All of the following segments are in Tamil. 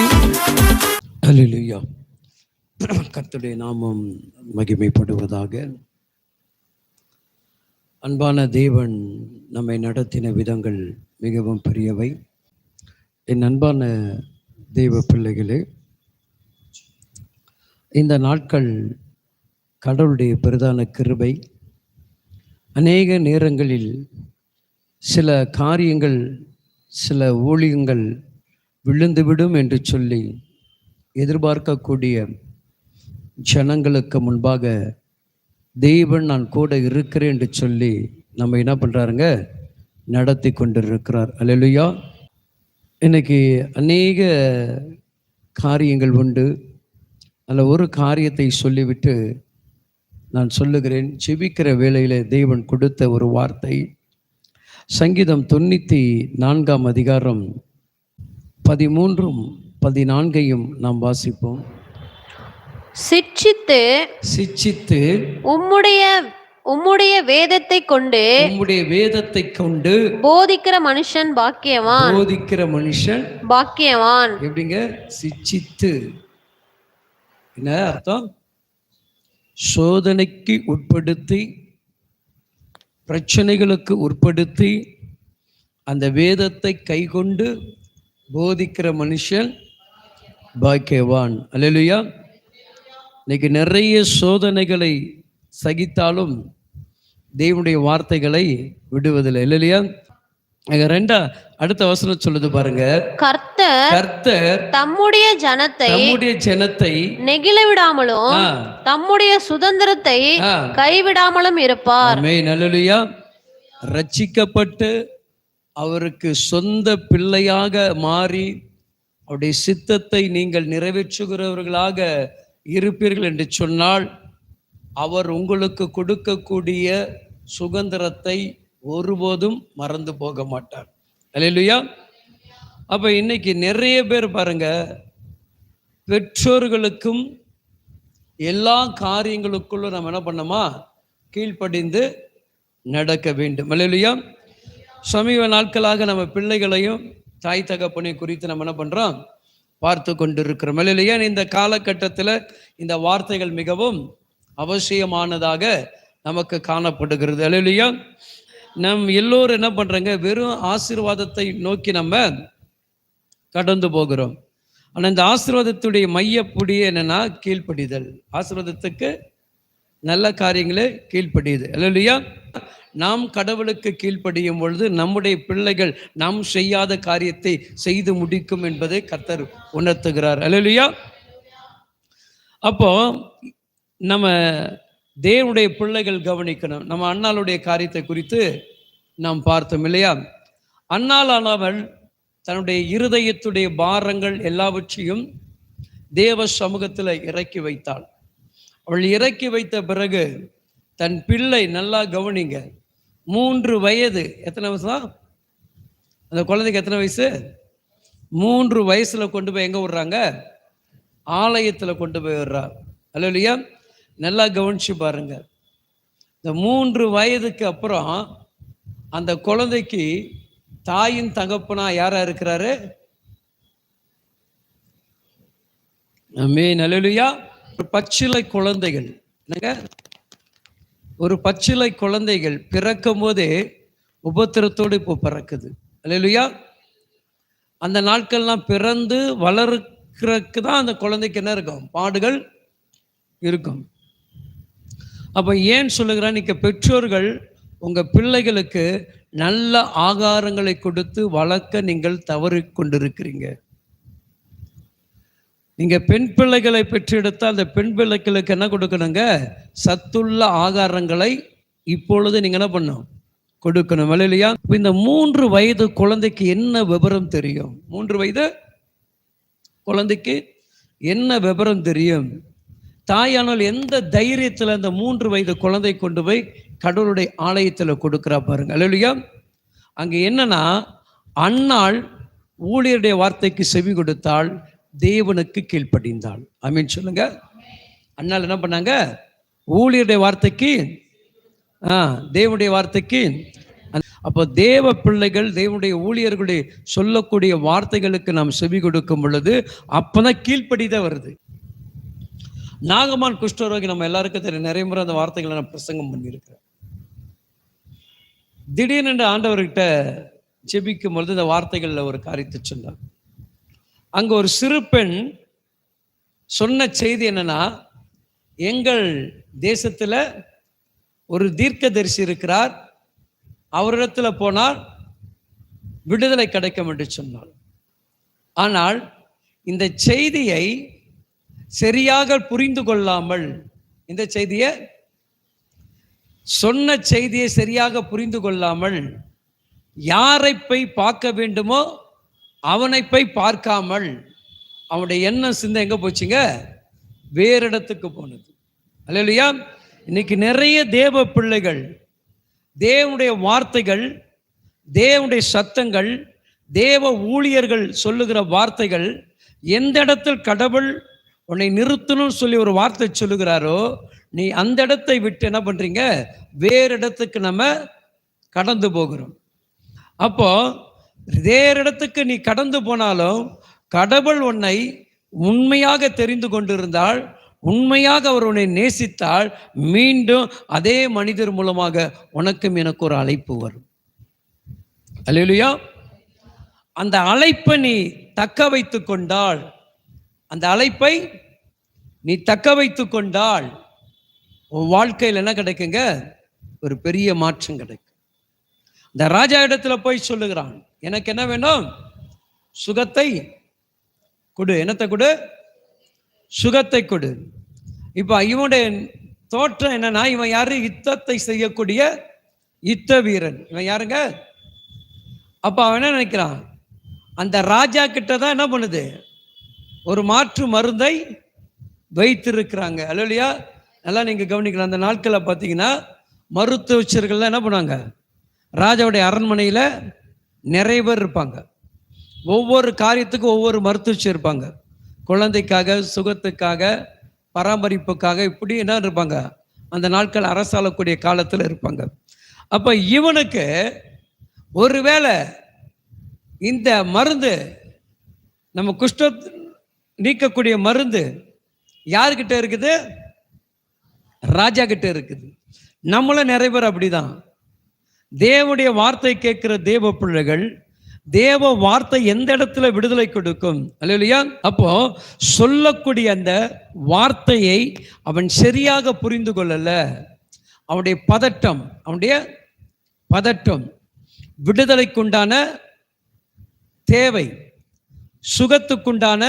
என்றும் நான் அல்லேலூயா கர்த்தருடைய நாமம் மகிமைப்படுவதாக. அன்பான தேவன் நம்மை நடத்தின விதங்கள் மிகவும் பெரியவை. என் அன்பான தெய்வ பிள்ளைகளே இந்த நாட்கள் கடவுளுடைய பிரதான கிருபை. அநேக நேரங்களில் சில காரியங்கள் சில ஊழியங்கள் விழுந்துவிடும் என்று சொல்லி எதிர்பார்க்கக்கூடிய ஜனங்களுக்கு முன்பாக தெய்வன் நான் கூட இருக்கிறேன் என்று சொல்லி நம்ம என்ன பண்ணுறாருங்க நடத்தி கொண்டிருக்கிறார். அல்லேலூயா. இன்னைக்கு அநேக காரியங்கள் உண்டு. அதில் ஒரு காரியத்தை சொல்லிவிட்டு நான் சொல்லுகிறேன். ஜெபிக்கிற வேளையில் தெய்வன் கொடுத்த ஒரு வார்த்தை. சங்கீதம் தொண்ணூற்றி நான்காம் அதிகாரம் பதிமூன்றும் பதினான்கையும் நாம் வாசிப்போம். சிட்சித்து சிச்சித்து உம்முடைய உம்முடைய வேதத்தை கொண்டு உம்முடைய வேதத்தை கொண்டு போதிக்கிற மனுஷன் பாக்கியவான். போதிக்கிற மனுஷன் பாக்கியவான். எப்படிங்க? சிச்சித்து என்ன அர்த்தம்? சோதனைக்கு உட்படுத்தி பிரச்சனைகளுக்கு உட்படுத்தி அந்த வேதத்தை கைக்கொண்டு போதிக்கிற மனுஷன் பாக்கியவான். அல்லேலூயா. இன்னைக்கு நிறைய சோதனைகளை சகித்தாலும் தேவனுடைய வார்த்தைகளை விடுவதில்லை. இல்லையா ரெண்டா அடுத்த வசனம் சொல்லுது பாருங்க. கர்த்தர் கர்த்தர் தம்முடைய ஜனத்தை நம்முடைய ஜனத்தை நெகிழ விடாமலும் தம்முடைய சுதந்திரத்தை கைவிடாமலும் இருப்பார். ஆமென். அல்லேலூயா. ரட்சிக்கப்பட்டு அவருக்கு சொந்த பிள்ளையாக மாறி அவருடைய சித்தத்தை நீங்கள் நிறைவேற்றுகிறவர்களாக இருப்பீர்கள் என்று சொன்னால் அவர் உங்களுக்கு கொடுக்கக்கூடிய சுதந்திரத்தை ஒருபோதும் மறந்து போக மாட்டார். அல்லேலூயா. அப்ப இன்னைக்கு நிறைய பேர் பாருங்க பெற்றோர்களுக்கும் எல்லா காரியங்களுக்குள்ளும் நம்ம என்ன பண்ணோமா கீழ்ப்படிந்து நடக்க வேண்டும். அல்லையா சமீப நாட்களாக நம்ம பிள்ளைகளையும் தாய் தகப்பனை குறித்து நம்ம என்ன பண்றோம்? பார்த்து கொண்டிருக்கிறோம். இல்லையா இந்த காலகட்டத்தில் இந்த வார்த்தைகள் மிகவும் அவசியமானதாக நமக்கு காணப்படுகிறது? இல்லையா நம் எல்லோரும் என்ன பண்றாங்க? வெறும் ஆசீர்வாதத்தை நோக்கி நம்ம கடந்து போகிறோம். ஆனால் இந்த ஆசீர்வாதத்துடைய மையப்புடி என்னன்னா கீழ்ப்படிதல். ஆசீர்வாதத்துக்கு நல்ல காரியங்களே கீழ்ப்படியுது. இல்லையா நாம் கடவுளுக்கு கீழ்ப்படியும் பொழுது நம்முடைய பிள்ளைகள் நாம் செய்யாத காரியத்தை செய்து முடிக்கும் என்பதை கர்த்தர் உணர்த்துகிறார். அல்லையா அப்போ நம்ம தேவனுடைய பிள்ளைகள் கவனிக்கணும். நம்ம அண்ணாளுடைய காரியத்தை குறித்து நாம் பார்த்தோம் இல்லையா? அண்ணாளானவள் தன்னுடைய இருதயத்துடைய பாரங்கள் எல்லாவற்றையும் தேவ சமூகத்தில் இறக்கி வைத்தாள். அவள் இறக்கி வைத்த பிறகு தன் பிள்ளை நல்லா கவனிங்க. மூன்று வயது. எத்தனை வயசு அந்த குழந்தைக்கு எத்தனை வயசு? மூன்று வயசுல கொண்டு போய் எங்க விடுறாங்க? ஆலயத்துல கொண்டு போய் விடுறா. அல்ல இல்லையா நல்லா கவனிச்சு பாருங்க. இந்த மூன்று வயதுக்கு அப்புறம் அந்த குழந்தைக்கு தாயின் தகப்பனா யாரா இருக்கிறாரு? மே நல்லலுயா பச்சிலை குழந்தைகள். என்னங்க? ஒரு பச்சிலை குழந்தைகள் பிறக்கும் போதே உபத்திரத்தோடு இப்போ பிறக்குது. அல்லையா அந்த நாட்கள்லாம் பிறந்து வளர்க்கிறதுக்கு தான் அந்த குழந்தைக்கு என்ன இருக்கும்? பாடுகள் இருக்கும். அப்போ ஏன் சொல்லுகிறேன்? இன்னைக்கு பெற்றோர்கள் உங்கள் பிள்ளைகளுக்கு நல்ல ஆகாரங்களை கொடுத்து வளர்க்க நீங்கள் தவறி கொண்டிருக்கிறீங்க. நீங்கள் பெண் பிள்ளைகளை பெற்றெடுத்தால் அந்த பெண் பிள்ளைகளுக்கு என்ன கொடுக்கணுங்க? சத்துள்ள ஆகாரங்களை இப்பொழுது நீங்கள் என்ன பண்ணும் கொடுக்கணும். இல்லையா இந்த மூன்று வயது குழந்தைக்கு என்ன விவரம் தெரியும்? மூன்று வயது குழந்தைக்கு என்ன விவரம் தெரியும்? தாயானால் எந்த தைரியத்தில் அந்த மூன்று வயது குழந்தை கொண்டு போய் கடவுளுடைய ஆலயத்தில் கொடுக்குறா பாருங்க. இல்லையா அங்கே என்னன்னா அன்னாள் ஊழியருடைய வார்த்தைக்கு செவி கொடுத்தாள் தேவனுக்கு கீழ்ப்படிந்தாள். அமீன் சொல்லுங்க. அண்ணால் என்ன பண்ணாங்க? ஊழியருடைய வார்த்தைக்கு ஆ தேவனுடைய வார்த்தைக்கு அப்போ தேவ பிள்ளைகள் தேவனுடைய ஊழியர்களுடைய சொல்லக்கூடிய வார்த்தைகளுக்கு நாம் செவி கொடுக்கும் பொழுது அப்பதான் கீழ்ப்படிதான் வருது. நாகமான் குஷ்டரோகி நம்ம எல்லாருக்கும் தெரியும். நிறைய முறை அந்த வார்த்தைகளை நான் பிரசங்கம் பண்ணியிருக்கிறேன். திடீர்னு ஆண்டவர்கிட்ட ஜெபிக்கும் பொழுது இந்த வார்த்தைகளில் ஒரு காரியத்தை சொன்னார். அங்கே ஒரு சிறு பெண் சொன்ன செய்தி என்னன்னா எங்கள் தேசத்தில் ஒரு தீர்க்கதரிசி இருக்கிறார். அவரிடத்துல போனால் விடுதலை கிடைக்கும் என்று சொன்னார் ஆனால் இந்த செய்தியை சரியாக புரிந்து கொள்ளாமல் இந்த செய்தியை சொன்ன செய்தியை சரியாக புரிந்து கொள்ளாமல் யாரை போய் பார்க்க வேண்டுமோ அவனை போய் பார்க்காமல் அவனுடைய எண்ணம் சிந்தை எங்கே போச்சுங்க? வேறு இடத்துக்கு போனது. அல்லையா இன்னைக்கு நிறைய தேவ பிள்ளைகள் தேவனுடைய வார்த்தைகள் தேவனுடைய சத்தங்கள் தேவ ஊழியர்கள் சொல்லுகிற வார்த்தைகள் எந்த இடத்தில் கடவுள் உன்னை நிறுத்தணும்னு சொல்லி ஒரு வார்த்தை சொல்லுகிறாரோ நீ அந்த இடத்தை விட்டு என்ன பண்ணுறீங்க வேறு இடத்துக்கு நம்ம கடந்து போகிறோம். அப்போது வேறு இடத்துக்கு நீ கடந்து போனாலும் கடவுள் உன்னை உண்மையாக தெரிந்து கொண்டிருந்தால் உண்மையாக அவர் உன்னை நேசித்தால் மீண்டும் அதே மனிதர் மூலமாக உனக்கும் எனக்கு ஒரு அழைப்பு வரும். அல்லேலூயா. அந்த அழைப்பை நீ தக்க வைத்து கொண்டால் அந்த அழைப்பை நீ தக்க வைத்து கொண்டால் உன் வாழ்க்கையில் என்ன கிடைக்குங்க? ஒரு பெரிய மாற்றம் கிடைக்கும். இந்த ராஜா இடத்துல போய் சொல்லுகிறான். எனக்கு என்ன வேணும்? சுகத்தை கொடு. என்னத்தை கொடு? சுகத்தை கொடு. இப்போ இவனுடைய தோற்றம் என்னன்னா இவன் யாரு? யுத்தத்தை செய்யக்கூடிய யுத்த வீரன். இவன் யாருங்க? அப்போ அவன் என்ன நினைக்கிறான்? அந்த ராஜா கிட்ட தான் என்ன பண்ணுது? ஒரு மாற்று மருந்தை வைத்திருக்கிறாங்க. இல்லையா நல்லா நீங்கள் கவனிக்கலாம் அந்த நாட்களில் பார்த்தீங்கன்னா மருத்துவச்சர்கள்லாம் என்ன பண்ணுவாங்க? ராஜாவுடைய அரண்மனையில் நிறைய பேர் இருப்பாங்க. ஒவ்வொரு காரியத்துக்கும் ஒவ்வொரு மருத்துவச்சி இருப்பாங்க. குழந்தைக்காக சுகத்துக்காக பராமரிப்புக்காக இப்படி என்ன இருப்பாங்க. அந்த நாட்கள் அரசாளக்கூடிய காலத்தில் இருப்பாங்க. அப்போ இவனுக்கு ஒருவேளை இந்த மருந்து நம்ம குஷ்ட நீக்கக்கூடிய மருந்து யாருக்கிட்ட இருக்குது? ராஜா கிட்ட இருக்குது. நம்மளும் நிறைய பேர் அப்படிதான். தேவனுடைய வார்த்தை கேட்கிற தேவ பிள்ளைகள் தேவ வார்த்தை எந்த இடத்துல விடுதலை கொடுக்கும்? இல்லையா அப்போ சொல்லக்கூடிய அந்த வார்த்தையை அவன் சரியாக புரிந்து கொள்ளல. அவனுடைய பதட்டம் அவனுடைய பதட்டம் விடுதலைக்குண்டான தேவை சுகத்துக்குண்டான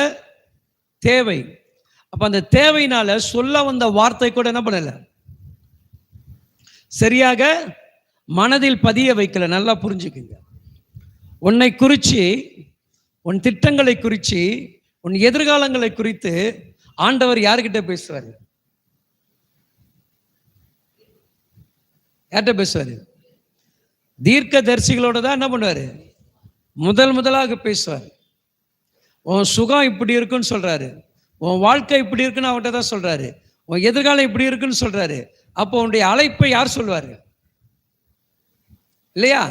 தேவை. அப்ப அந்த தேவையினால சொல்ல வந்த வார்த்தை கூட என்ன பண்ணல? சரியாக மனதில் பதிய வைக்கல நல்லா புரிஞ்சுக்குங்க. உன்னை குறித்து உன் திட்டங்களை குறித்து உன் எதிர்காலங்களை குறித்து ஆண்டவர் யார்கிட்ட பேசுவார் யார்கிட்ட பேசுவார் தீர்க்க தரிசிகளோட தான் என்ன பண்ணுவார்? முதல் முதலாக பேசுவார். உன் சுகம் இப்படி இருக்குன்னு சொல்கிறாரு உன் வாழ்க்கை இப்படி இருக்குன்னு அவன்கிட்ட தான் சொல்கிறாரு உன் எதிர்காலம் இப்படி இருக்குன்னு சொல்கிறாரு அப்போ உன்னுடைய அழைப்பை யார் சொல்வார்கள் இல்லையா?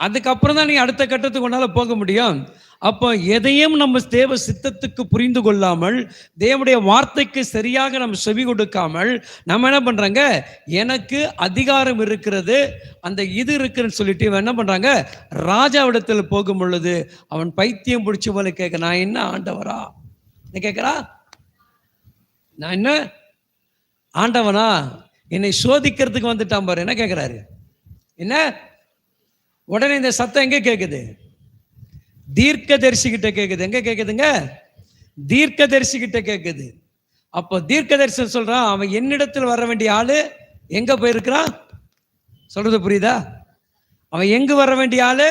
அதுக்கப்புறம் தான் நீ அடுத்த கட்டத்துக்கு உன்னால போக முடியும். அப்போ எதையும் நம்ம தேவ சித்தத்துக்கு புரிந்து கொள்ளாமல் தேவனுடைய வார்த்தைக்கு சரியாக நம்ம செவி கொடுக்காமல் நம்ம என்ன பண்ணுறாங்க எனக்கு அதிகாரம் இருக்கிறது. அந்த இது இருக்குன்னு சொல்லிட்டு இவன் என்ன பண்ணுறாங்க ராஜாவிடத்தில் போகும் பொழுது அவன் பைத்தியம் பிடிச்ச போல கேட்க நான் என்ன ஆண்டவரா? என்ன கேட்கிறா? நான் என்ன ஆண்டவனா? என்னை சோதிக்கிறதுக்கு வந்துட்டான் பாரு. என்ன கேட்குறாரு? என்ன? உடனே இந்த சத்தம் எங்கே கேட்குது தீர்க்க தரிசிக்கிட்ட கேட்குது எங்கே கேட்குதுங்க தீர்க்க தரிசிக்கிட்ட கேட்குது அப்போ தீர்க்கதரிசி சொல்கிறான் அவன் என்னிடத்தில் வர வேண்டிய ஆள் எங்கே போயிருக்கிறான்? சொல்கிறது புரியுதா? அவன் எங்கு வர வேண்டிய ஆள்?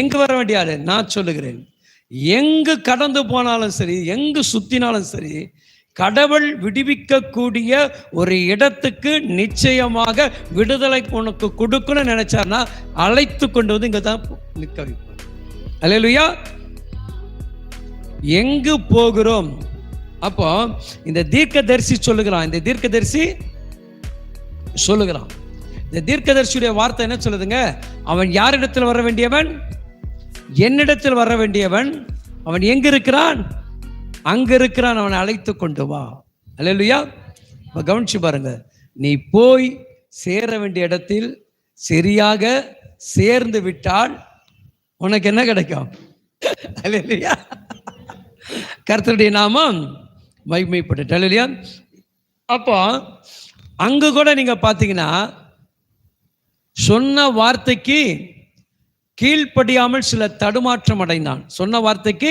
எங்கு வர வேண்டிய ஆளு? நான் சொல்லுகிறேன். எங்கு கடந்து போனாலும் சரி எங்கு சுத்தினாலும் சரி கடவுள் விடுவிக்கக்கூடிய ஒரு இடத்துக்கு நிச்சயமாக விடுதலை உனக்கு கொடுக்கணும்னு நினைச்சார்னா அழைத்து கொண்டு வந்து இங்கே தான் நிற்க வைப்பார். அல்லேலூயா. எங்கு போகிறோம்? அப்போ இந்த தீர்க்கதரிசி சொல்லுகிறான். இந்த தீர்க்கதரிசி சொல்லுகிறான். இந்த தீர்க்கதரிசியுடைய வார்த்தை என்ன சொல்லுதுங்க? அவன் யாரிடத்தில் வர வேண்டியவன்? என்னிடத்தில் வர வேண்டியவன்? அவன் எங்க இருக்கிறான் அங்க இருக்கிறான் அவனை அழைத்து கொண்டு வா. அல்லையா இப்ப கவனிச்சு பாருங்க. நீ போய் சேர வேண்டிய இடத்தில் சரியாக சேர்ந்து விட்டால் உனக்கு என்ன கிடைக்கும்? அல்லையா கர்த்தருடைய நாமம் மகிமைப்பட்டு இல்லையா அப்போ அங்க கூட நீங்க பார்த்தீங்கன்னா சொன்ன வார்த்தைக்கு கீழ்ப்படியாமல் சில தடுமாற்றம் அடைந்தான். சொன்ன வார்த்தைக்கு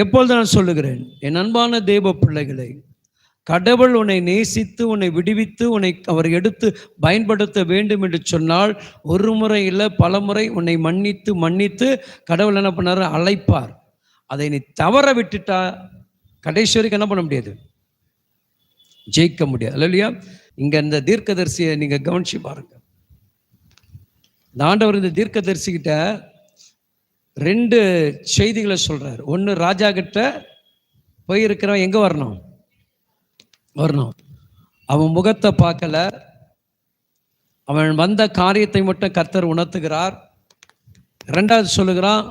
எப்பொழுது நான் சொல்லுகிறேன் என் அன்பான தேவ பிள்ளைகளை கடவுள் உன்னை நேசித்து உன்னை விடுவித்து உன்னை அவர் எடுத்து பயன்படுத்த வேண்டும் என்று சொன்னால் ஒரு முறை இல்லை பல முறை உன்னை மன்னித்து மன்னித்து கடவுள் என்ன பண்ணாரு? அழைப்பார். அதை நீ தவற விட்டுட்டா கடைசி வரைக்கும் என்ன பண்ண முடியாது? ஜெயிக்க முடியாது. இல்லையா இங்கே இந்த தீர்க்கதரிசியை நீங்கள் கவனிச்சு பாருங்க. இந்த ஆண்டவர் இந்த தீர்க்கதரிசிக்கிட்ட ரெண்டு செய்திகளை சொல்கிறார் ஒன்று ராஜா கிட்ட போயிருக்கிறவன் எங்கே வரணும்? வரணும். அவன் முகத்தை பார்க்கல. அவன் வந்த காரியத்தை மட்டும் கர்த்தர் உணர்த்துகிறார். ரெண்டாவது சொல்லுகிறான்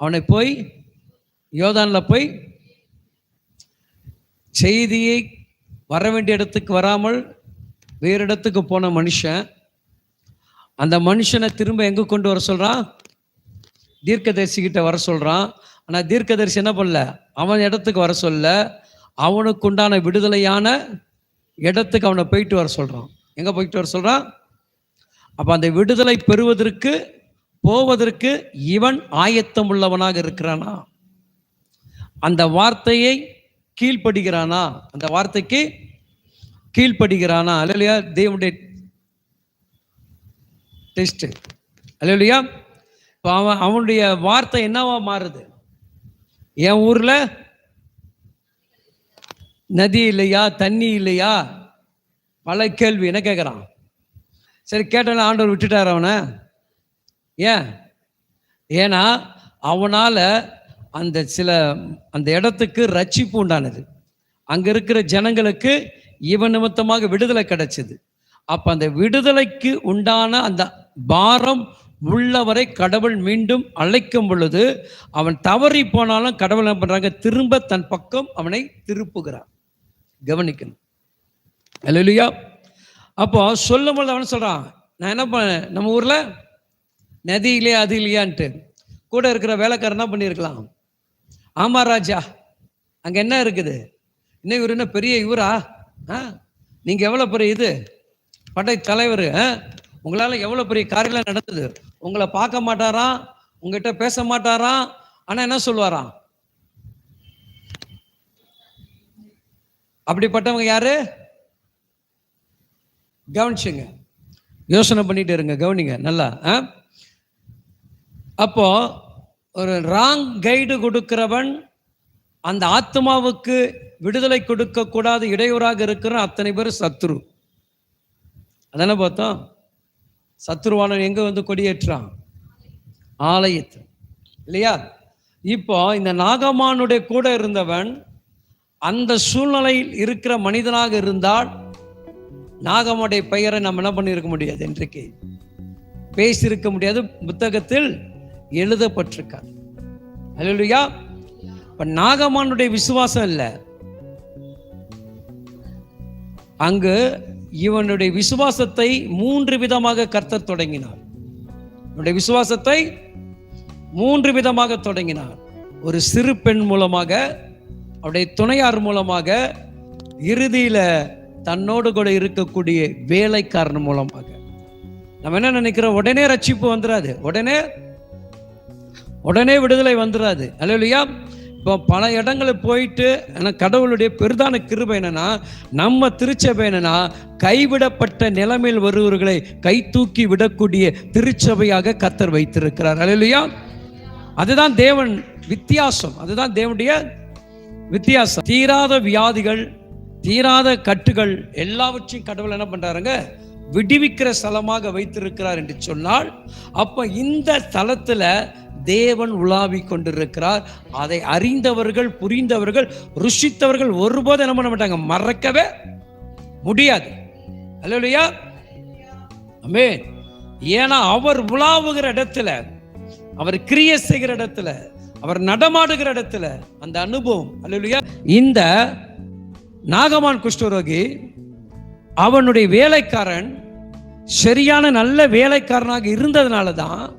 அவனை போய் யோதானில் போய் செய்தியை வர வேண்டிய இடத்துக்கு வராமல் வேறு இடத்துக்கு போன மனுஷன். அந்த மனுஷனை திரும்ப எங்கே கொண்டு வர சொல்கிறான் தீர்க்கதரிசிக்கிட்ட வர சொல்கிறான் ஆனால் தீர்க்கதரிசி என்ன பண்ணல? அவன் இடத்துக்கு வர சொல்ல அவனுக்கு உண்டான விடுதலையான இடத்துக்கு அவனை போயிட்டு வர சொல்கிறான் எங்கே போயிட்டு வர சொல்கிறான் அப்போ அந்த விடுதலை பெறுவதற்கு போவதற்கு இவன் ஆயத்தம் உள்ளவனாக இருக்கிறானா? அந்த வார்த்தையை கீழ்ப்படுகிறானா? அந்த வார்த்தைக்கு கீழ்ப்படுகிறானா? அல்லையா தேவனுடைய டெஸ்ட் அல்லையா இப்போ அவன் அவனுடைய வார்த்தை என்னவா மாறுது? என் ஊரில் நதி இல்லையா தண்ணி இல்லையா? பல கேள்வி. என்ன கேட்குறான் சரி கேட்டாலும் ஆண்டவர் விட்டுட்டார் அவனை. ஏன்? ஏன்னா அவனால் அந்த சில அந்த இடத்துக்கு ரட்சிப்பு உண்டானது. அங்கே இருக்கிற ஜனங்களுக்கு இவன் நிமித்தமாக விடுதலை கிடைச்சது. அப்போ அந்த விடுதலைக்கு உண்டான அந்த பாரம் உள்ளவரை கடவுள் மீண்டும் அழைக்கும் பொழுது அவன் தவறி போனாலும் கடவுள் என்ன பண்றாங்க? திரும்ப தன் பக்கம் அவனை திருப்புகிறான் கவனிக்கணும். இல்லையா அப்போ சொல்லும் பொழுது அவன் சொல்றான் நான் என்ன பண்ண நம்ம ஊர்ல நதி இல்லையா அது இல்லையான்ட்டு. கூட இருக்கிற வேலைக்காரன் என்ன பண்ணியிருக்கலாம்? ஆமா ராஜா அங்க என்ன இருக்குது? இன்னும் இவர் என்ன பெரிய இவரா? ஆ? நீங்க எவ்வளவு பெரிய இது? படை தலைவர் ஆ? உங்களால் எவ்வளோ பெரிய காரியம்லாம் நடந்தது? உங்களை பார்க்க மாட்டாராம் உங்ககிட்ட பேச மாட்டாராம் ஆனால் என்ன சொல்லுவாராம்? அப்படிப்பட்டவங்க யாரு? கவனிச்சுங்க. யோசனை பண்ணிட்டு இருங்க கவனிங்க நல்லா ஆ? அப்போ ஒரு ராங் கைடு கொடுக்கிறவன் அந்த ஆத்மாவுக்கு விடுதலை கொடுக்கக்கூடாது இடையூறாக இருக்கிற அத்தனை பேர் சத்ரு. அதானே பார்த்தோம்? சத்ருவானன் எங்கே வந்து கொடியேற்றான்? ஆலயத்தில். இல்லையா? இப்போ இந்த நாகமானுடைய கூட இருந்தவன் அந்த சூழ்நிலையில் இருக்கிற மனிதனாக இருந்தால் நாகமுடைய பெயரை நம்ம என்ன பண்ணியிருக்க முடியாது இன்றைக்கு? பேசியிருக்க முடியாது. புத்தகத்தில் எழுதப்பட்டிருக்காது. அல்லா இப்போ நாகமானுடைய விசுவாசம் இல்லை. அங்கு இவனுடைய விசுவாசத்தை மூன்று விதமாக கர்த்தர் தொடங்கினார். இவனுடைய விசுவாசத்தை மூன்று விதமாக தொடங்கினார். ஒரு சிறு பெண் மூலமாக அவருடைய துணையார் மூலமாக இறுதியில தன்னோடு கூட இருக்கக்கூடிய வேலைக்காரன் மூலமாக. நம்ம என்ன நினைக்கிறோம்? உடனே ரட்சிப்பு வந்துடாது உடனே உடனே விடுதலை வந்துடாது அல்லையா இப்போ பல இடங்களுக்கு போயிட்டு ஆனால் கடவுளுடைய பெரிதான கிருபை என்னன்னா நம்ம திருச்சபை என்னன்னா கைவிடப்பட்ட நிலைமையில் வருவர்களை கை தூக்கி விடக்கூடிய திருச்சபையாக கத்தர் வைத்திருக்கிறார். அல்லையா அதுதான் தேவன் வித்தியாசம். அதுதான் தேவனுடைய வித்தியாசம். தீராத வியாதிகள் தீராத கட்டுகள் எல்லாவற்றையும் கடவுள் என்ன பண்றாருங்க? விடுவிக்கிற ஸ்தலமாக வைத்திருக்கிறார் என்று சொன்னால் அப்போ இந்த ஸ்தலத்துல தேவன் உலாவி கொண்டிருக்கிறார். அதை அறிந்தவர்கள் புரிந்தவர்கள் ருஷித்தவர்கள் ஒருபோதும் என்ன பண்ண மாட்டாங்க. மறக்கவே முடியாது. அல்லையா அமே ஏன்னா அவர் உலாவுகிற இடத்துல அவர் கிரிய செய்கிற இடத்துல அவர் நடமாடுகிற இடத்துல அந்த அனுபவம். அல்லையா இந்த நாகமான் குஷ்டரோகி அவனுடைய வேலைக்காரன் சரியான நல்ல வேலைக்காரனாக இருந்ததுனால தான்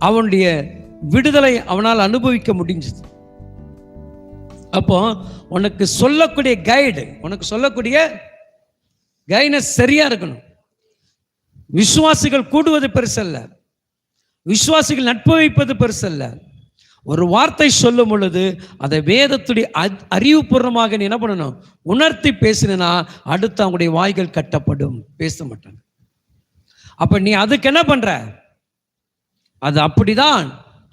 அவனுடைய விடுதலை அவனால் அனுபவிக்க முடிஞ்சது. அப்போ உனக்கு சொல்லக்கூடிய கைடு உனக்கு சொல்லக்கூடிய கைனஸ் சரியா இருக்கணும். விசுவாசிகள் கூடுவது பெருசல்ல. விசுவாசிகள் நட்பு வைப்பது பெருசல்ல. ஒரு வார்த்தை சொல்லும் பொழுது அதை வேதத்துடைய அறிவுபூர்வமாக நீ என்ன பண்ணணும்? உணர்த்தி பேசினா அடுத்து அவங்களுடைய வாய்கள் கட்டப்படும். பேச மாட்டாங்க. அப்ப நீ அதுக்கு என்ன பண்ற? அது அப்படிதான்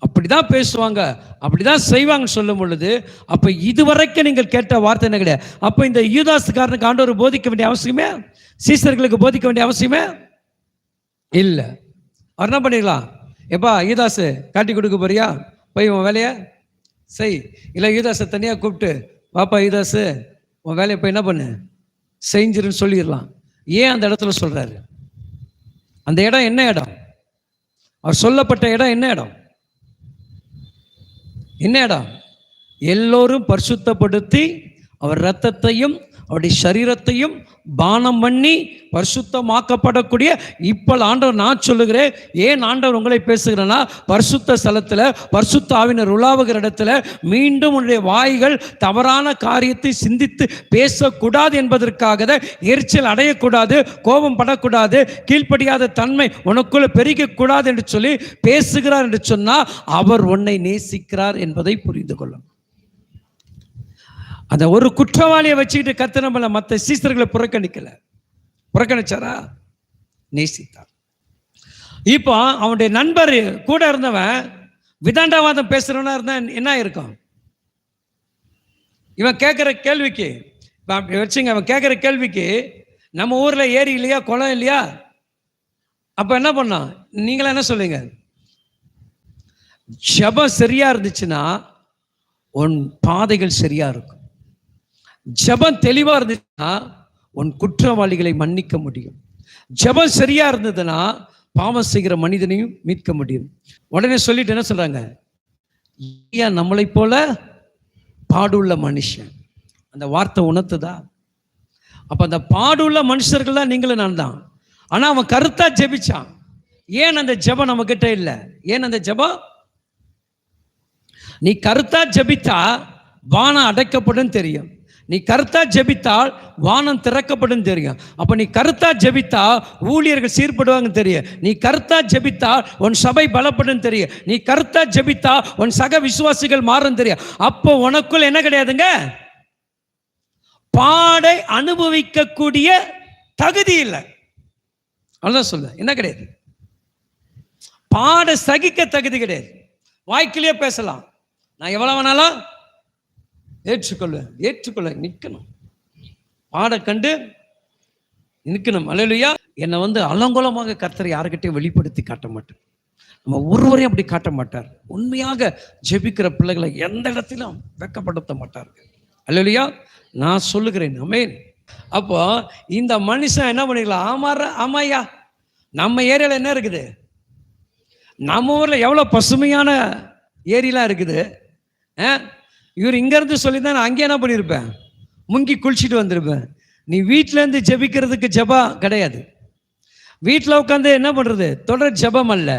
அப்படிதான் பேசுவாங்க அப்படிதான் செய்வாங்க சொல்லும் பொழுது அப்ப இதுவரைக்கும் நீங்கள் கேட்ட வார்த்தை என்ன கிடையாது? அப்ப இந்த யூதாசுக்காரனுக்கு ஆண்டவர் போதிக்க வேண்டிய அவசியமே சீசர்களுக்கு போதிக்க வேண்டிய அவசியமே இல்ல. அவர் என்ன பண்ணிடலாம் எப்பா யூதாசு காட்டி கொடுக்க போறியா? போய் உன் வேலையை செய். இல்லை யூதாசை தனியாக கூப்பிட்டு பாப்பா யூதாசு உன் வேலையை போய் என்ன பண்ணு? செஞ்சிருன்னு சொல்லிடலாம். ஏன் அந்த இடத்துல சொல்றாரு? அந்த இடம் என்ன இடம்? அவர் சொல்லப்பட்ட இடம் என்ன இடம்? என்ன இடம்? எல்லோரும் பரிசுத்தப்படுத்தி அவர் இரத்தத்தையும் அவருடைய சரீரத்தையும் பானம் பண்ணி பரிசுத்தமாக்கப்படக்கூடிய இப்போ ஆண்டவர் நான் சொல்லுகிறேன். ஏன் ஆண்டவர் உங்களை பேசுகிறேன்னா பரிசுத்த ஸ்தலத்தில் பரிசுத்த ஆவினர் உலாவுகிற இடத்துல மீண்டும் உன்னுடைய வாய்கள் தவறான காரியத்தை சிந்தித்து பேசக்கூடாது என்பதற்காக எரிச்சல் அடையக்கூடாது கோபம் படக்கூடாது கீழ்ப்படியாத தன்மை உனக்குள்ள பெருகக்கூடாது என்று சொல்லி பேசுகிறார் என்று சொன்னால் அவர் உன்னை நேசிக்கிறார் என்பதை புரிந்து கொள்ளும். அந்த ஒரு குற்றவாளியை வச்சுக்கிட்டு கத்து நம்மளை மற்ற சீசர்களை புறக்கணிக்கல. புறக்கணிச்சாரா? நேசித்தார் இப்போ அவனுடைய நண்பர் கூட இருந்தவன் விதாண்டாவாதம் பேசுறவனா இருந்தா என்ன இருக்கும் இவன் கேட்குற கேள்விக்கு இப்போ அப்படி வச்சுங்க அவன் கேட்குற கேள்விக்கு நம்ம ஊரில் ஏரி இல்லையா குளம் இல்லையா? அப்போ என்ன பண்ணான் நீங்களாம் என்ன சொல்லுங்க? ஜபம் சரியா இருந்துச்சுன்னா உன் பாதைகள் சரியா இருக்கும். ஜெபம் தெளிவா இருந்துச்சுன்னா உன் குற்றவாளிகளை மன்னிக்க முடியும். ஜெபம் சரியா இருந்ததுன்னா பாவம் செய்கிற மனிதனையும் மீட்க முடியும். உடனே சொல்லிட்டு என்ன சொல்றாங்க? ஏன் நம்மளைப் போல பாடுள்ள மனுஷன். அந்த வார்த்தை உணர்த்துதா? அப்ப அந்த பாடுள்ள மனுஷர்கள் தான் நீங்களும் நான் தான் ஆனா அவன் கருத்தா ஜெபிச்சான். ஏன் அந்த ஜெபம் நம்ம கிட்ட இல்லை? ஏன் அந்த ஜெபம்? நீ கருத்தா ஜபித்தா வானம் அடைக்கப்படும் தெரியும். நீ கருத்தா ஜெபித்தால் வானம் திறக்கப்படும் தெரியும். அப்ப நீ கருத்தா ஜெபித்தா ஊழியர்கள் சீர்படுவாங்க தெரியும். நீ கருத்தா ஜெபித்தா உன் சபை பலப்படும் தெரியும். நீ கருத்தா ஜெபித்தா உன் சக விசுவாசிகள் மாறும் தெரியும். அப்போ உனக்குள் என்ன கிடையாதுங்க? பாடை அனுபவிக்கக்கூடிய தகுதி இல்லை. அவ்வளோதான் சொல்ல என்ன கிடையாது? பாட சகிக்க தகுதி கிடையாது. வாய்க்கிலேயே பேசலாம். நான் எவ்வளவு வேணாலும் ஏற்றுக்கொள்ள ஏற்றுக்கொள்ள நிற்கணும். பாட கண்டு நிற்கணும். அலையிலையா. என்னை வந்து அலங்கோலமாக கர்த்தரை யாருக்கிட்டையும் வெளிப்படுத்தி காட்ட மாட்டேன் நம்ம ஒருவரையும் அப்படி காட்ட மாட்டார். உண்மையாக ஜெபிக்கிற பிள்ளைகளை எந்த இடத்திலும் வெக்கப்படுத்த மாட்டார்கள் அல்லையா நான் சொல்லுகிறேன். அமேன் அப்போ இந்த மனுஷன் என்ன பண்ணிக்கலாம் ஆமாற ஆமாயா நம்ம ஏரியாவில் என்ன இருக்குது? நம்ம ஊரில் எவ்வளோ பசுமையான ஏரியெலாம் இருக்குது? ஆ? இவர் இங்கேருந்து சொல்லி தான் நான் அங்கே என்ன பண்ணியிருப்பேன் முங்கி குளிச்சுட்டு வந்திருப்பேன். நீ வீட்டிலேருந்து ஜெபிக்கிறதுக்கு ஜபா கிடையாது. வீட்டில் உட்காந்து என்ன பண்ணுறது தொடர் ஜெபம் அல்ல.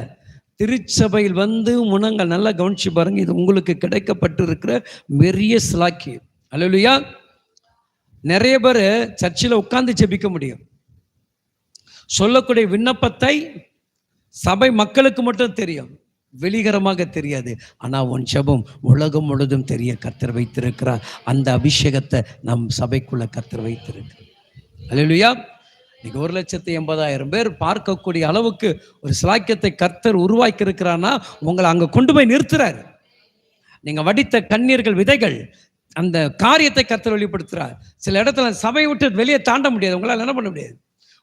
திருச்சபையில் வந்து முனங்கள் நல்லா கவனிச்சு பாருங்க. இது உங்களுக்கு கிடைக்கப்பட்டு இருக்கிற பெரிய சிலாக்கி அல்லையா நிறைய பேர் சர்ச்சில் உட்காந்து ஜெபிக்க முடியும். சொல்லக்கூடிய விண்ணப்பத்தை சபை மக்களுக்கு மட்டும் தெரியும். வெளிகரமாக தெரியாது. ஆனால் உன் ஜபம் உலகம் முழுதும் தெரிய கத்தர் வைத்திருக்கிறார். அந்த அபிஷேகத்தை நம் சபைக்குள்ள கத்தர் வைத்திருக்கிறார். அல்லேலூயா இன்னைக்கு ஒரு லட்சத்தி எண்பதாயிரம் பேர் பார்க்கக்கூடிய அளவுக்கு ஒரு சிலாக்கியத்தை கர்த்தர் உருவாக்கி இருக்கிறான்னா உங்களை அங்கே கொண்டு போய் நிறுத்துறாரு. நீங்கள் வடித்த கண்ணீர்கள் விதைகள் அந்த காரியத்தை கர்த்தர் வெளிப்படுத்துறார். சில இடத்துல சபையை விட்டு வெளியே தாண்ட முடியாது. உங்களால் என்ன பண்ண முடியாது?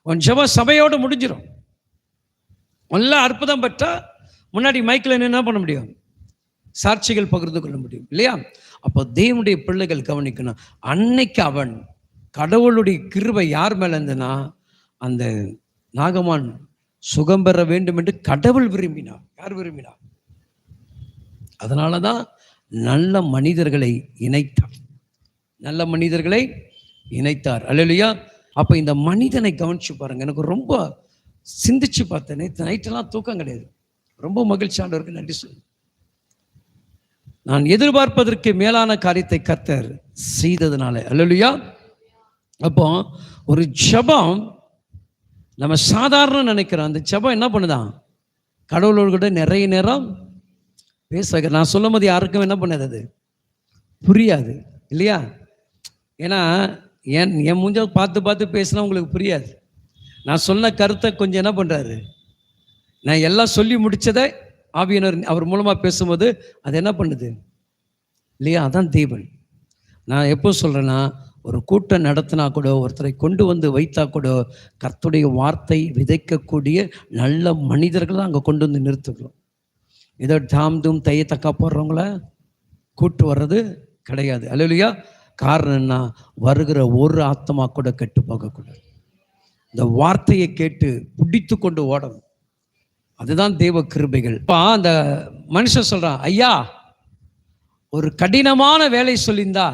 உன் ஜபம் சபையோடு முடிஞ்சிடும் நல்லா அற்புதம் பெற்றால் முன்னாடி மைக்கில் என்ன பண்ண முடியும்? சாட்சிகள் பகிர்ந்து கொள்ள முடியும் இல்லையா? அப்போ தேவனுடைய பிள்ளைகள் கவனிக்கணும். அன்னைக்கு அவன் கடவுளுடைய கிருபை யார் மேலே இருந்தனா அந்த நாகமான் சுகம் பெற வேண்டும் என்று கடவுள் விரும்பினார். யார் விரும்பினார்? அதனால தான் நல்ல மனிதர்களை இணைத்தார். நல்ல மனிதர்களை இணைத்தார். அல்லையா அப்போ இந்த மனிதனை கவனிச்சு பாருங்க. எனக்கு ரொம்ப சிந்திச்சு பார்த்தேன். நேற்று நைட்டெல்லாம் தூக்கம் கிடையாது. ரொம்ப மகிழ்ச்சியானவருக்கு நன்றி சொல்லு. நான் எதிர்பார்ப்பதற்கு மேலான காரியத்தை கத்தர் செய்ததுனால. அல்லையா அப்போ ஒரு ஜபம் நம்ம சாதாரண நினைக்கிறோம் அந்த ஜெபம் என்ன பண்ணுதான் கடவுளோட நிறைய நேரம் பேச நான் சொல்லும் போது யாருக்கும் என்ன பண்ணாது அது? புரியாது இல்லையா? ஏன்னா என் என் மூஞ்ச பார்த்து பார்த்து பேசினா உங்களுக்கு புரியாது. நான் சொன்ன கருத்தை கொஞ்சம் என்ன பண்ணுறாரு நான் எல்லாம் சொல்லி முடிச்சதை ஆவியனர் அவர் மூலமாக பேசும்போது அது என்ன பண்ணுது? இல்லையா அதான் தீபன் நான் எப்போ சொல்கிறேன்னா ஒரு கூட்டம் நடத்தினா கூட ஒருத்தரை கொண்டு வந்து வைத்தா கூட கர்த்துடைய வார்த்தை விதைக்கக்கூடிய நல்ல மனிதர்கள் அங்கே கொண்டு வந்து நிறுத்துக்கிறோம் ஏதோ தாம் தூம் தைய தக்கா போடுறவங்கள கூட்டு வர்றது கிடையாது. அலுவலியா காரணம் என்ன? வருகிற ஒரு ஆத்மா கூட கெட்டு போகக்கூடாது. இந்த வார்த்தையை கேட்டு பிடித்து கொண்டு ஓடணும். அதுதான் தெய்வ கிருபைகள். இப்போ அந்த மனுஷன் சொல்கிறான் ஐயா ஒரு கடினமான வேலை சொல்லியிருந்தா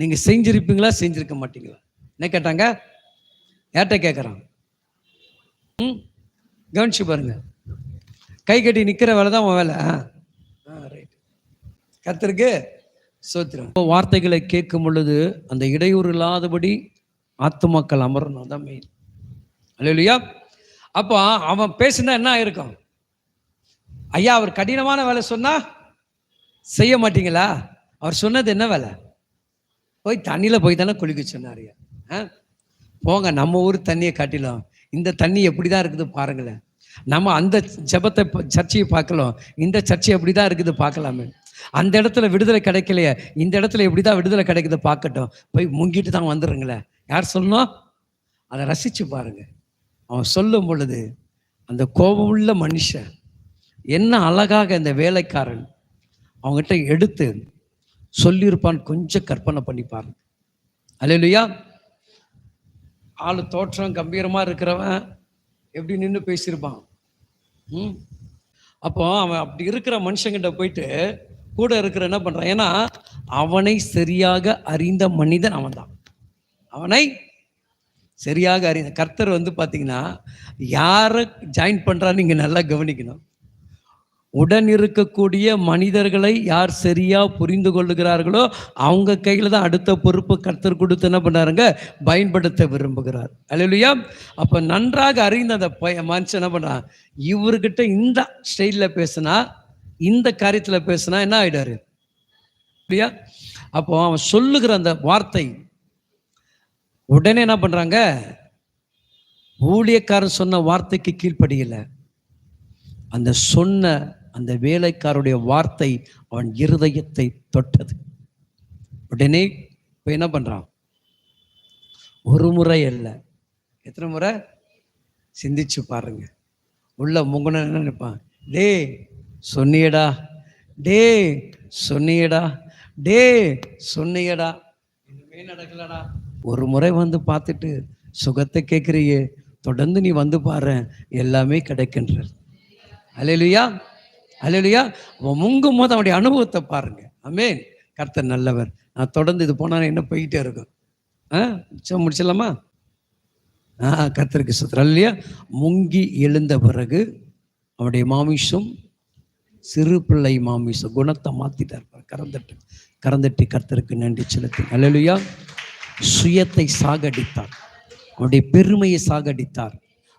நீங்கள் செஞ்சிருப்பீங்களா செஞ்சிருக்க மாட்டீங்களா? என்ன கேட்டாங்க? யார்கிட்ட கேட்குறான் ம் கவனிச்சு பாருங்க. கை கட்டி நிற்கிற வேலை தான் உன் வேலை. ஆ ரைட் கத்திருக்கு சோத்திரம். இப்போ வார்த்தைகளை கேட்கும் பொழுது அந்த இடையூறு இல்லாதபடி ஆத்துமக்கள் அமரணும் தான் மெயின் இல்லையா அப்போ அவன் பேசுனா என்ன ஆயிருக்கும்? ஐயா அவர் கடினமான வேலை சொன்னா செய்ய மாட்டீங்களா? அவர் சொன்னது என்ன வேலை? போய் தண்ணியில் போய் தானே குளிக்க சொன்னார். ஆ? போங்க நம்ம ஊர் தண்ணியை காட்டிலும். இந்த தண்ணி எப்படி தான் இருக்குது பாருங்களேன். நம்ம அந்த ஜெபத்தை சர்ச்சையை பார்க்கலாம். இந்த சர்ச்சை எப்படி தான் இருக்குது பார்க்கலாமே. அந்த இடத்துல விடுதலை கிடைக்கலையே. இந்த இடத்துல எப்படி தான் விடுதலை கிடைக்குது பார்க்கட்டும். போய் முங்கிட்டு தான் வந்துடுங்களேன் யார் சொல்லணும்? அதை ரசித்து பாருங்கள் அவன் சொல்லும் பொழுது அந்த கோபமுள்ள மனுஷன் என்ன அழகாக இந்த வேலைக்காரன் அவங்ககிட்ட எடுத்து சொல்லியிருப்பான் கொஞ்சம் கற்பனை பண்ணிப்பார் அலையிலையா ஆள் தோற்றம் கம்பீரமாக இருக்கிறவன் எப்படி நின்று பேசியிருப்பான். ம்? அப்போ அவன் அப்படி இருக்கிற மனுஷங்கிட்ட போயிட்டு கூட இருக்கிற என்ன பண்ணுறான் ஏன்னா அவனை சரியாக அறிந்த மனிதன் அவன்தான். அவனை சரியாக அறிந்த கர்த்தர் வந்து பார்த்தீங்கன்னா யாரை ஜாயின் பண்ணுறான்னு நீங்கள் நல்லா கவனிக்கணும். உடன் இருக்கக்கூடிய மனிதர்களை யார் சரியாக புரிந்து கொள்ளுகிறார்களோ அவங்க கையில் தான் அடுத்த பொறுப்பு கர்த்தர் கொடுத்து என்ன பண்ணாருங்க? பயன்படுத்த விரும்புகிறார். அல்லையா அப்போ நன்றாக அறிந்த அந்த பைய மனுஷன் என்ன பண்ணுறான் இவர்கிட்ட இந்த ஸ்டைலில் பேசினா இந்த காரியத்தில் பேசினா என்ன ஆகிடாரு இல்லையா? அப்போ அவன் சொல்லுகிற அந்த வார்த்தை உடனே என்ன பண்றாங்க? ஊழியக்காரன் சொன்ன வார்த்தைக்கு கீழ்ப்படியலை. அந்த சொன்ன அந்த வேலைக்காரருடைய வார்த்தை அவன் இருதயத்தை தொட்டது. உடனே இப்போ என்ன பண்ணுறான் ஒரு முறை இல்லை எத்தனை முறை? சிந்திச்சு பாருங்க. உள்ள முங்குன என்ன நினைப்பான்? டே சொன்னியடா. டே சொன்னியடா. டே சொன்னியடா. இனிமே நடக்கலடா. ஒரு முறை வந்து பார்த்துட்டு சுகத்தை கேட்குறியே தொடர்ந்து நீ வந்து பாரு எல்லாமே கிடைக்கின்றது. அலையலுயா அலையலுயா முங்கும் போது அவனுடைய அனுபவத்தை பாருங்க. அமேன் கர்த்தர் நல்லவர். நான் தொடர்ந்து இது போனால் என்ன போயிட்டே இருக்கும்? ஆ சரி, முடிச்சிடலாமா? ஆ கர்த்தருக்கு சுத்திரம் இல்லையா முங்கி எழுந்த பிறகு அவனுடைய மாமிசம் சிறு பிள்ளை மாமிசம் குணத்தை மாற்றிட்டார் பாரு, கறந்துட்டு கறந்துட்டு கர்த்தருக்கு நன்றி செலுத்தி அல்லையா சுயத்தை சாகடித்தார். அவனுடைய பெருமையை சாகடித்தார்.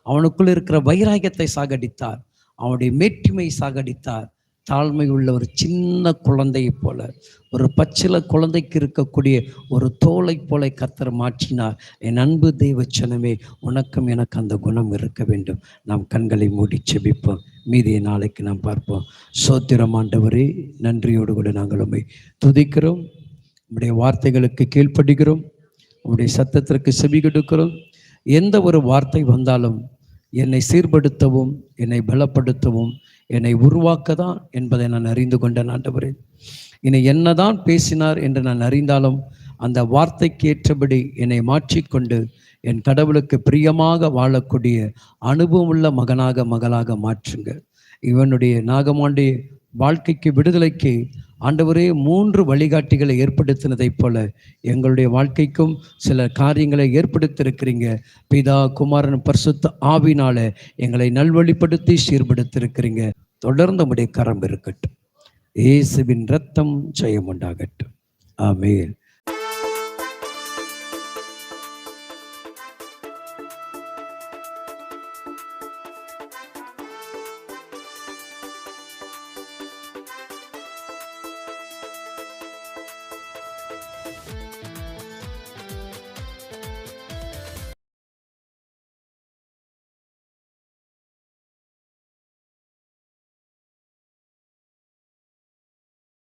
அவனுக்குள் இருக்கிற வைராகியத்தை சாகடித்தார். அவனுடைய மேட்டிமை சாகடித்தார். தாழ்மை உள்ள ஒரு சின்ன குழந்தையைப் போல ஒரு பச்சில குழந்தைக்கு இருக்கக்கூடிய ஒரு தோலை போல கத்தர் மாற்றினார். என் அன்பு தெய்வச்சனமே உனக்கும் எனக்கு அந்த குணம் இருக்க வேண்டும். நாம் கண்களை மூடி செபிப்போம். மீதிய நாளைக்கு நாம் பார்ப்போம். சோத்திரம் ஆண்டவரே நன்றியோடு கூட நாங்கள் உண்மை துதிக்கிறோம். உம்முடைய வார்த்தைகளுக்கு கீழ்ப்படுகிறோம். உம்முடைய சத்தத்திற்கு செவி கொடுக்கிறோம். எந்த ஒரு வார்த்தை வந்தாலும் என்னை சீர்படுத்தவும் என்னை பலப்படுத்தவும் என்னை உருவாக்க தான் என்பதை நான் அறிந்து கொண்டேன் ஆண்டவரே. இனி என்னதான் பேசினார் என்று நான் அறிந்தாலும் அந்த வார்த்தைக்கு ஏற்றபடி என்னை மாற்றிக்கொண்டு என் கடவுளுக்கு பிரியமாக வாழக்கூடிய அனுபவம் உள்ள மகனாக மகளாக மாற்றுங்க. இவனுடைய நாகமாண்டி வாழ்க்கைக்கு விடுதலைக்கு ஆண்டவரே மூன்று வழிகாட்டிகளை ஏற்படுத்தினதைப் போல எங்களுடைய வாழ்க்கைக்கும் சில காரியங்களை ஏற்படுத்தியிருக்கிறீங்க பிதா குமாரன் பரிசுத்த ஆவினால எங்களை நல்வழிப்படுத்தி சீர்படுத்தியிருக்கிறீங்க தொடர்ந்து உடைய கரம் இருக்கட்டும். இயேசுவின் ரத்தம் ஜெயம் உண்டாகட்டும் ஆமென்.